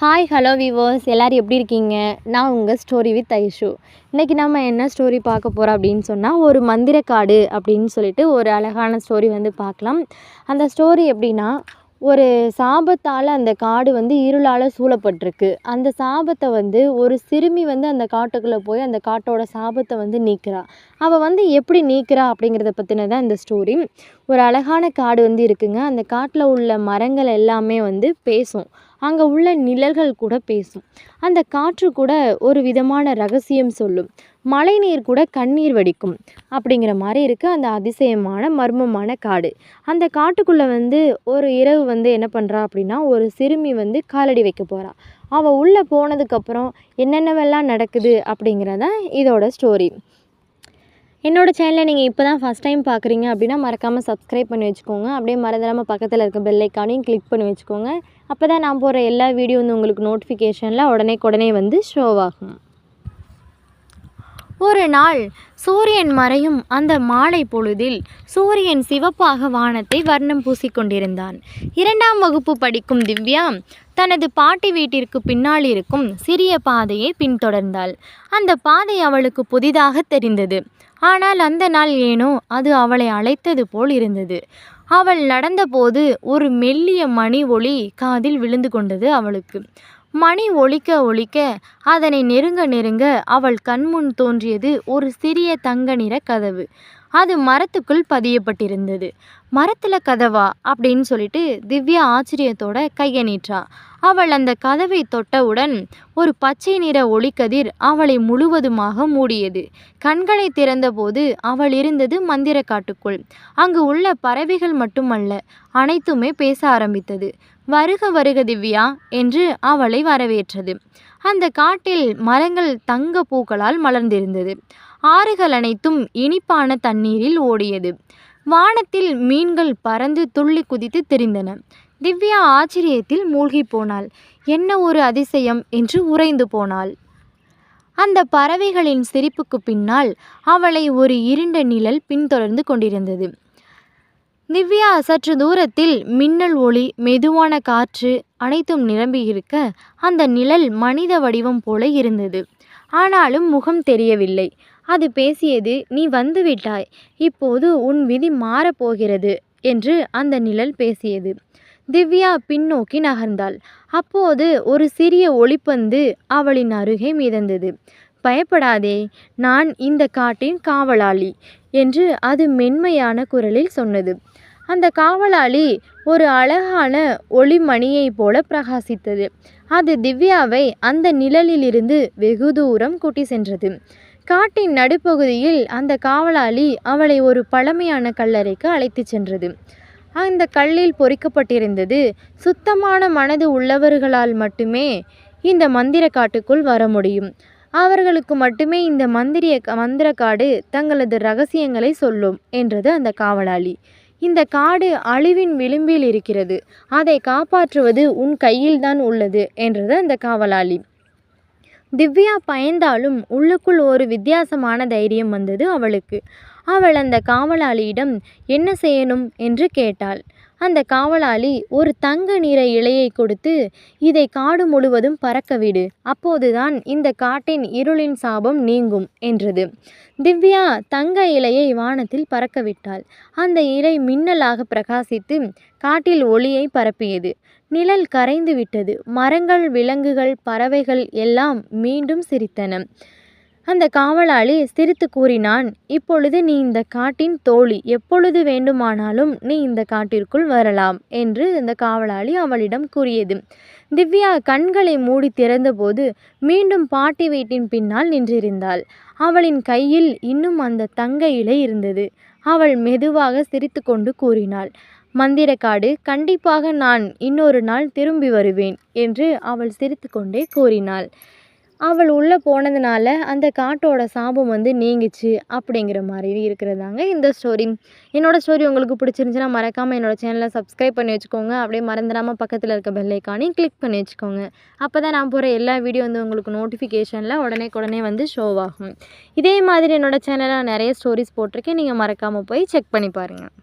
Hi hello விவோஸ் எல்லோரும் எப்படி இருக்கீங்க? நான் உங்கள் ஸ்டோரி வித் ஐஷு. இன்றைக்கி நம்ம என்ன ஸ்டோரி பார்க்க போகிறோம் அப்படின்னு சொன்னால் ஒரு மந்திரக்காடு அப்படின்னு சொல்லிட்டு ஒரு அழகான ஸ்டோரி வந்து பார்க்கலாம். அந்த ஸ்டோரி எப்படின்னா ஒரு சாபத்தால் அந்த காடு வந்து இருளால் சூழப்பட்டிருக்கு. அந்த சாபத்தை வந்து ஒரு சிறுமி வந்து அந்த காட்டுக்குள்ளே போய் அந்த காட்டோட சாபத்தை வந்து நீக்கிறா. அவள் வந்து எப்படி நீக்கிறா அப்படிங்கிறத பற்றின தான் இந்த ஸ்டோரி ஒரு அழகான காடு வந்து இருக்குங்க. அந்த காட்டில் உள்ள மரங்கள் எல்லாமே வந்து பேசும். அங்கே உள்ள நிழல்கள் கூட பேசும். அந்த காற்று கூட ஒரு விதமான ரகசியம் சொல்லும். மழை நீர் கூட கண்ணீர் வடிக்கும். அப்படிங்கிற மாதிரி இருக்குது அந்த அதிசயமான மர்மமான காடு. அந்த காட்டுக்குள்ளே வந்து ஒரு இரவு வந்து என்ன பண்ணுறா அப்படின்னா ஒரு சிறுமி வந்து காலடி வைக்க போகிறா அவள் உள்ளே போனதுக்கப்புறம் என்னென்னவெல்லாம் நடக்குது அப்படிங்கிறதான் இதோட ஸ்டோரி என்னோடய சேனலை நீங்கள் இப்போ தான் ஃபஸ்ட் டைம் பார்க்குறீங்க அப்படின்னா மறக்காமல் சப்ஸ்கிரைப் பண்ணி வச்சுக்கோங்க. அப்படியே மறந்துடாமல் பக்கத்தில் இருக்க பெல்லைக்கானையும் கிளிக் பண்ணி வச்சுக்கோங்க. அப்போ தான் நான் போகிற எல்லா வீடியோ வந்து உங்களுக்கு நோட்டிஃபிகேஷனில் உடனே உடனே வந்து ஷோவாகும் ஒரு நாள் சூரியன் மறையும் அந்த மாலை பொழுதில் சூரியன் சிவப்பாக வானத்தை வர்ணம் பூசிக்கொண்டிருந்தான். இரண்டாம் வகுப்பு படிக்கும் திவ்யா தனது பாட்டி வீட்டிற்கு பின்னால் இருக்கும் சிறிய பாதையை பின்தொடர்ந்தாள். அந்த பாதை அவளுக்கு புதிதாக தெரிந்தது. ஆனால் அந்த நாள் ஏனோ அது அவளை அழைத்தது போல் இருந்தது. அவள் நடந்தபோது ஒரு மெல்லிய மணி ஒளி காதில் விழுந்து கொண்டது அவளுக்கு. மணி ஒலிக்க ஒலிக்க அதனை நெருங்க நெருங்க அவள் கண்முன் தோன்றியது ஒரு சிறிய தங்க நிற கதவு. அது மரத்துக்குள் பதியப்பட்டிருந்தது. மரத்தில் கதவா? அப்படின்னு சொல்லிட்டு திவ்யா ஆச்சரியத்தோட கையை நீற்றா அவள் அந்த கதவை தொட்டவுடன் ஒரு பச்சை நிற ஒளிக்கதிர் அவளை முழுவதுமாக மூடியது. கண்களை திறந்தபோது அவள் இருந்தது மந்திர காட்டுக்குள். அங்கு உள்ள பறவைகள் மட்டுமல்ல அனைத்துமே பேச ஆரம்பித்தது. வருக வருக திவ்யா என்று அவளை வரவேற்றது. அந்த காட்டில் மரங்கள் தங்க பூக்களால் மலர்ந்திருந்தது. ஆறுகள் அனைத்தும் இனிப்பான தண்ணீரில் ஓடியது. வானத்தில் மீன்கள் பறந்து துள்ளி குதித்து திரிந்தன. திவ்யா ஆச்சரியத்தில் மூழ்கி போனாள். என்ன ஒரு அதிசயம் என்று உறைந்து போனாள். அந்த பறவைகளின் சிரிப்புக்கு பின்னால் அவளை ஒரு இருண்ட நிழல் பின்தொடர்ந்து கொண்டிருந்தது. திவ்யா சற்று தூரத்தில் மின்னல் ஒளி மெதுவான காற்று அனைத்தும் நிரம்பியிருக்க அந்த நிழல் மனித வடிவம் போல இருந்தது. ஆனாலும் முகம் தெரியவில்லை. அது பேசியது நீ வந்துவிட்டாய் இப்போது உன் விதி மாறப்போகிறது என்று அந்த நிழல் பேசியது. திவ்யா பின்னோக்கி நகர்ந்தாள். அப்போது ஒரு சிறிய ஒளிப்பந்து அவளின் அருகே மிதந்தது. பயப்படாதே நான் இந்த காட்டின் காவலாளி என்று அது மென்மையான குரலில் சொன்னது. அந்த காவலாளி ஒரு அழகான ஒளிமணியைப் போல பிரகாசித்தது. அது திவ்யாவை அந்த நிழலிலிருந்து வெகு தூரம் கூட்டி சென்றது. காட்டின் நடுப்பகுதியில் அந்த காவலாளி அவளை ஒரு பழமையான கல்லறைக்கு அழைத்துச் சென்றது. அந்த கல்லில் பொறிக்கப்பட்டிருந்தது சுத்தமான மனது உள்ளவர்களால் மட்டுமே இந்த மந்திர காட்டுக்குள் வர முடியும். அவர்களுக்கு மட்டுமே இந்த மந்திரிய மந்திர காடு தங்களது ரகசியங்களை சொல்லும் என்றது அந்த காவலாளி. இந்த காடு அழிவின் விளிம்பில் இருக்கிறது. அதை காப்பாற்றுவது உன் கையில்தான் உள்ளது என்றது அந்த காவலாளி. திவ்யா பயந்தாலும் உள்ளுக்குள் ஒரு வித்தியாசமான தைரியம் வந்தது அவளுக்கு. அவள் அந்த காவலாளியிடம் என்ன செய்யணும்? என்று கேட்டாள். அந்த காவலாளி ஒரு தங்க நிற இலையை கொடுத்து இதை காடு முழுவதும் பறக்கவிடு. அப்போதுதான் இந்த காட்டின் இருளின் சாபம் நீங்கும் என்றது. திவ்யா தங்க இலையை வானத்தில் பறக்கவிட்டாள். அந்த இலை மின்னலாக பிரகாசித்து காட்டில் ஒளியை பரப்பியது. நிழல் கரைந்து விட்டது. மரங்கள் விலங்குகள் பறவைகள் எல்லாம் மீண்டும் சிரித்தன. அந்த காவலாளி சிரித்து கூறினான் இப்பொழுது நீ இந்த காட்டின் தோழி. எப்பொழுது வேண்டுமானாலும் நீ இந்த காட்டிற்குள் வரலாம் என்று இந்த காவலாளி அவளிடம் கூறியது. திவ்யா கண்களை மூடி திறந்தபோது மீண்டும் பாட்டி வீட்டின் பின்னால் நின்றிருந்தாள். அவளின் கையில் இன்னும் அந்த தங்க இலை இருந்தது. அவள் மெதுவாக சிரித்து கொண்டு கூறினாள் மந்திரக்காடு கண்டிப்பாக நான் இன்னொரு நாள் திரும்பி வருவேன் என்று அவள் சிரித்து கொண்டே கூறினாள். அவள் உள்ளே போனதுனால அந்த காட்டோட சாபம் வந்து நீங்கிச்சு அப்படிங்கிற மாதிரி இருக்கிறதாங்க இந்த ஸ்டோரி என்னோடய ஸ்டோரி உங்களுக்கு பிடிச்சிருந்துச்சுன்னா மறக்காமல் என்னோடய சேனலை சப்ஸ்கிரைப் பண்ணி வச்சுக்கோங்க. அப்படியே மறந்துடாமல் பக்கத்தில் இருக்க பெல்லைக்கானையும் கிளிக் பண்ணி வச்சுக்கோங்க. அப்போ தான் நான் போகிற எல்லா வீடியோ வந்து உங்களுக்கு நோட்டிஃபிகேஷனில் உடனே உடனே வந்து ஷோவாகும் இதே மாதிரி என்னோடய சேனலில் நிறைய ஸ்டோரிஸ் போட்டிருக்கேன். நீங்கள் மறக்காமல் போய் செக் பண்ணி பாருங்கள்